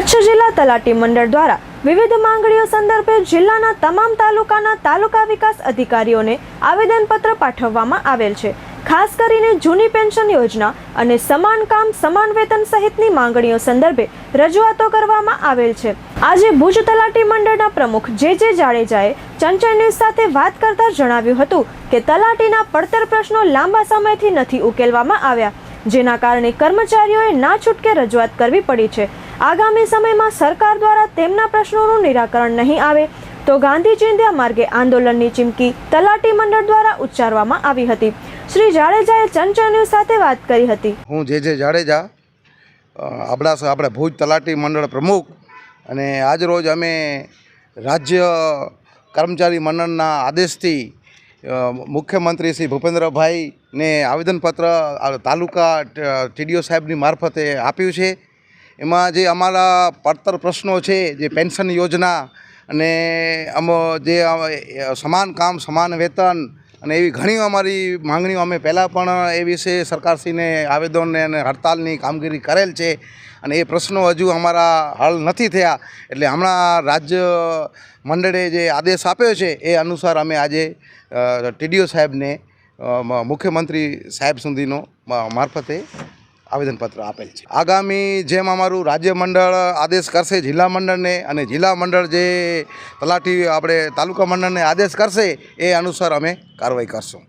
કચ્છ જિલ્લા તલાટી મંડળ દ્વારા વિવિધ માંગણીઓ સંદર્ભે જિલ્લાના તમામ તાલુકાના તાલુકા વિકાસ અધિકારીઓને આવેદનપત્ર પાઠવવામાં આવેલ છે. ખાસ કરીને જૂની પેન્શન યોજના અને સમાન કામ, સમાન વેતન સહિતની માંગણીઓ સંદર્ભે રજૂઆતો કરવામાં આવેલ છે. આજે ભુજ તલાટી મંડળના પ્રમુખ જે જે જાડેજાએ ચંચળ ન્યૂઝ સાથે વાત કરતા જણાવ્યું હતું કે તલાટીના પડતર પ્રશ્નો લાંબા સમયથી નથી ઉકેલવામાં આવ્યા. જેના કારણે કર્મચારીઓએ ના છૂટકે રજૂઆત કરવી પડી છે. આગામી સમયમાં સરકાર દ્વારા તેમના પ્રશ્નોનું નિરાકરણ નહીં આવે તો ગાંધી ચિંધ્યા માર્ગે આંદોલનની ચીમકી તલાટી મંડળ દ્વારા ઉચ્ચારવામાં આવી હતી. શ્રી જાડેજાએ ચંચળ ન્યૂઝ સાથે વાત કરી હતી. હું જે જે જાડેજા આપણા આપણે ભુજ તલાટી મંડળ પ્રમુખ અને આજ રોજ અમે રાજ્ય કર્મચારી મંડળના આદેશથી મુખ્યમંત્રી શ્રી ભૂપેન્દ્રભાઈને આવેદનપત્ર તાલુકા ટીડીઓ સાહેબની મારફતે આપ્યું છે. એમાં જે અમારા પડતર પ્રશ્નો છે, જે પેન્શન યોજના અને અમ જે સમાન કામ, સમાન વેતન અને એવી ઘણી અમારી માંગણીઓ અમે પહેલાં પણ એ વિશે સરકારશ્રીને આવેદનને અને હડતાલની કામગીરી કરેલ છે અને એ પ્રશ્નો હજુ અમારા હલ નથી થયા. એટલે હમણાં રાજ્ય મંડળે જે આદેશ આપ્યો છે એ અનુસાર અમે આજે ટીડીઓ સાહેબને મુખ્યમંત્રી સાહેબ સુધીનો મારફતે આવેદનપત્ર આપેલ છે. આગામી જેમ અમારું રાજ્ય મંડળ આદેશ કરશે, જિલ્લા મંડળને અને જિલ્લા મંડળ જે તલાટી, આપણે તાલુકા મંડળને આદેશ કરશે, એ અનુસાર અમે કાર્યવાહી કરશું.